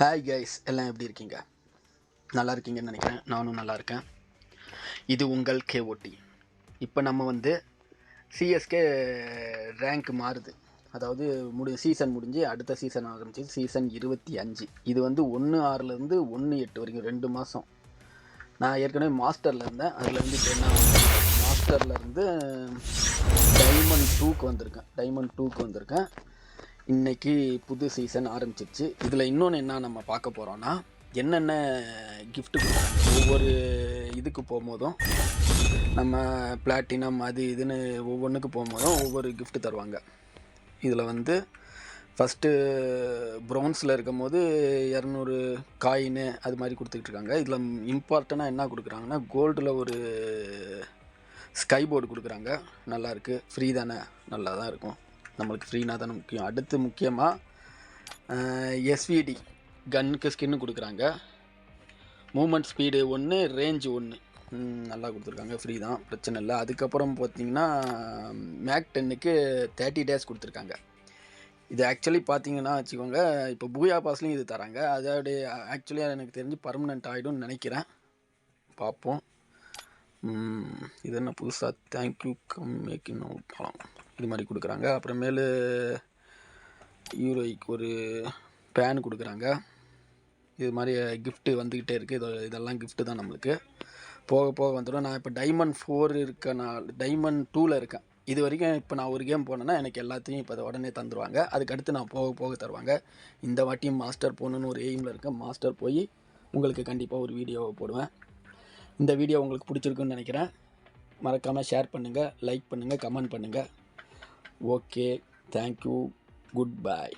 Hi guys எல்லாம் எப்படி இருக்கீங்க? நல்லா இருக்கீங்கன்னு நினைக்கிறேன். நானும் நல்லா இருக்கேன். இது உங்கள் கேஓடி இப்போ நம்ம வந்து சிஎஸ்கே ரேங்க் மாறுது. அதாவது முடி சீசன் முடிஞ்சு அடுத்த சீசன் ஆரம்பிச்சு சீசன் இருபத்தி அஞ்சு. இது வந்து ஒன்று ஆறுலேருந்து ஒன்று எட்டு வரைக்கும் ரெண்டு மாதம் நான் ஏற்கனவே மாஸ்டரில் இருந்தேன். அதில் வந்து இப்போ என்ன மாஸ்டர்லேருந்து டைமண்ட் டூக்கு வந்திருக்கேன். டைமண்ட் டூக்கு வந்திருக்கேன். இன்னைக்கு புது சீசன் ஆரம்பிச்சிருச்சு. இதில் இன்னொன்று என்ன நம்ம பார்க்க போகிறோன்னா என்னென்ன கிஃப்ட்டு கொடுக்குறாங்க? ஒவ்வொரு இதுக்கு போகும்போதும் நம்ம பிளாட்டினம் அது இதுன்னு ஒவ்வொன்றுக்கு போகும்போதும் ஒவ்வொரு கிஃப்ட்டு தருவாங்க. இதில் வந்து ஃபஸ்ட்டு ப்ரௌன்ஸில் இருக்கும் போது இரநூறு காயின் அது மாதிரி கொடுத்துக்கிட்டு இருக்காங்க. இதில் இம்பார்ட்டண்ட்டாக என்ன கொடுக்குறாங்கன்னா கோல்டில் ஒரு ஸ்கை போர்டு கொடுக்குறாங்க நல்லாயிருக்கு ஃப்ரீ தானே. நல்லா தான் இருக்கும். நம்மளுக்கு ஃப்ரீனா தானே முக்கியம். அடுத்து முக்கியமாக எஸ்விடி கன்னுக்கு ஸ்கின்னு கொடுக்குறாங்க. மூமெண்ட் ஸ்பீடு ஒன்று ரேஞ்சு ஒன்று நல்லா கொடுத்துருக்காங்க. ஃப்ரீ தான். பிரச்சனை இல்லை. அதுக்கப்புறம் பார்த்தீங்கன்னா மேக் டென்னுக்கு தேர்ட்டி டேஸ் கொடுத்துருக்காங்க. இது ஆக்சுவலி பார்த்தீங்கன்னா வச்சுக்கோங்க இப்போ பூயா பாஸ்லையும் இது தராங்க. அதோடைய ஆக்சுவலியாக எனக்கு தெரிஞ்சு பர்மனெண்ட் ஆகிடும்னு நினைக்கிறேன். பார்ப்போம். இது என்ன புதுசாக தேங்க்யூ கம் மேக்கிங் பழம் இது மாதிரி கொடுக்குறாங்க. அப்புறமேலு யூரோய்க்கு ஒரு பேன் கொடுக்குறாங்க. இது மாதிரி கிஃப்ட்டு வந்துக்கிட்டே இருக்குது இது இதெல்லாம் கிஃப்ட்டு தான் நம்மளுக்கு. போக போக வந்துடும். நான் இப்போ டைமண்ட் ஃபோர் இருக்கனால டைமண்ட் டூவில் இருக்கேன். இது வரைக்கும் இப்போ நான் ஒரு கேம் போனேன்னா எனக்கு எல்லாத்தையும் இப்போ உடனே தந்துடுவாங்க அதுக்கடுத்து நான் போக போக தருவாங்க. இந்த வாட்டியும் மாஸ்டர் போகணுன்னு ஒரு எய்மில் இருக்கேன். மாஸ்டர் போய் உங்களுக்கு கண்டிப்பாக ஒரு வீடியோவை போடுவேன். இந்த வீடியோ உங்களுக்கு பிடிச்சிருக்குன்னு நினைக்கிறேன். மறக்காமல் ஷேர் பண்ணுங்கள் லைக் பண்ணுங்கள் கமெண்ட் பண்ணுங்கள் ஓகே தேங்க்யூ குட் பை